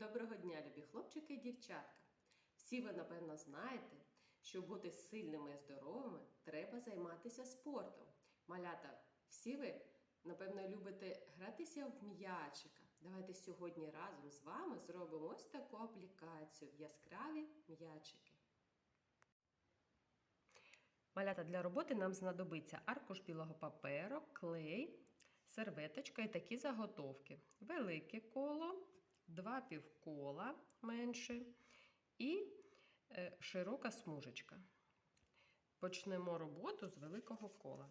Доброго дня, любі хлопчики і дівчатка! Всі ви, напевно, знаєте, щоб бути сильними і здоровими, треба займатися спортом. Малята, всі ви, напевно, любите гратися в м'ячика. Давайте сьогодні разом з вами зробимо ось таку аплікацію в яскраві м'ячики. Малята для роботи нам знадобиться аркуш білого паперу, клей, серветочка і такі заготовки. Велике коло, два півкола менше і е, широка смужечка. Почнемо роботу з великого кола.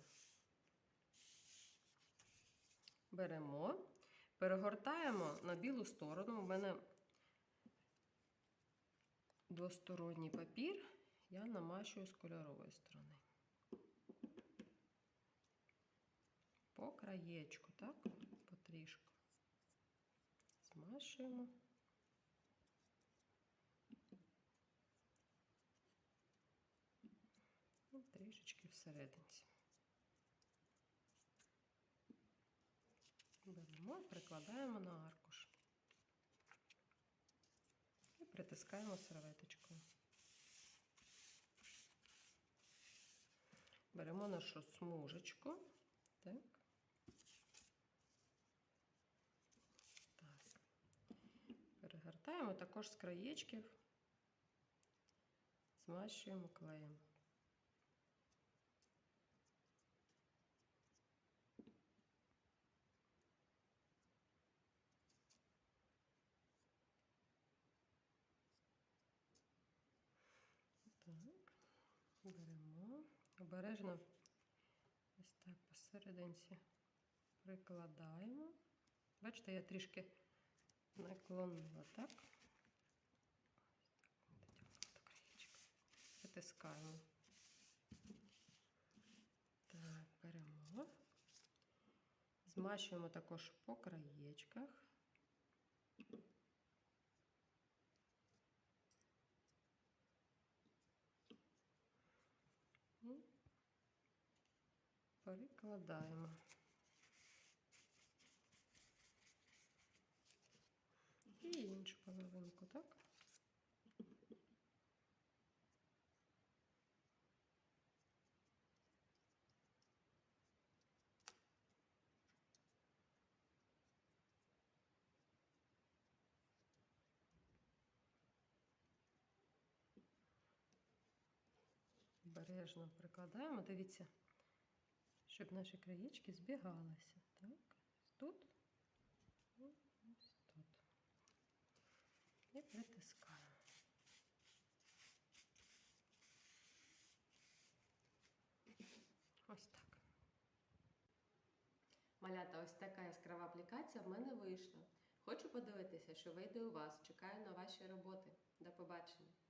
Беремо, перегортаємо на білу сторону. У мене двосторонній папір, я намащую з кольорової сторони. По краєчку, так? Змащуємо. І трішечки всерединці. Беремо, прикладаємо на аркуш. І притискаємо серветочкою. Беремо нашу смужечку. Так. Перегортаємо також з краєчків, змащуємо клеєм. Так, беремо обережно ось так посерединці прикладаємо. Бачите, я трішки наклонила, так? Притискаємо. Так, беремо. Змащуємо також по краєчках. Перекладаємо. І іншу половинку, так? Обережно прикладаємо, дивіться, щоб наші краєчки збігалися. Так, тут ось тут. І притискаємо. Ось так. Малята, ось така яскрава аплікація в мене вийшла. Хочу подивитися, що вийде у вас. Чекаю на ваші роботи. До побачення!